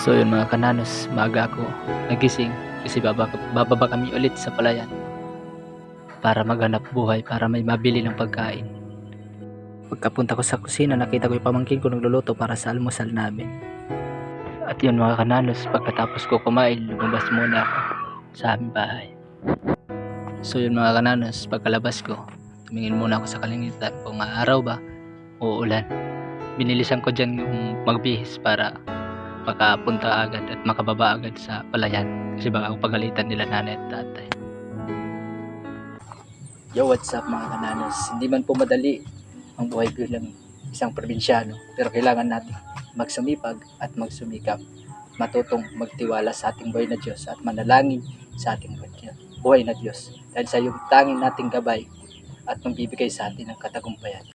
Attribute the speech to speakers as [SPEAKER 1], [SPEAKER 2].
[SPEAKER 1] So yun mga kananos, maaga ako nagising kasi baba, bababa kami ulit sa palayan para maghanap buhay, para may mabili ng pagkain. Pagkapunta ko sa kusina, nakita ko yung pamangkin ko nagluluto para sa almusal namin. At yun mga kananos, pagkatapos ko kumain, lumabas muna ako sa aming bahay. So yun mga kananos, pagkalabas ko, tumingin muna ako sa kalingitan kung araw ba o ulan. Binilisan ko dyan yung magbihis para makapunta agad at makababa agad sa palayan kasi baka pagalitan nila nanay at tatay. Yo, what's up mga kananos? Hindi man po madali ang buhay bilang isang probinsyano pero kailangan natin magsumipag at magsumikap matutong magtiwala sa ating buhay na Diyos at manalangin sa ating buhay na Diyos dahil sa yung tanging nating gabay at magbibigay sa atin ng katagumpayan.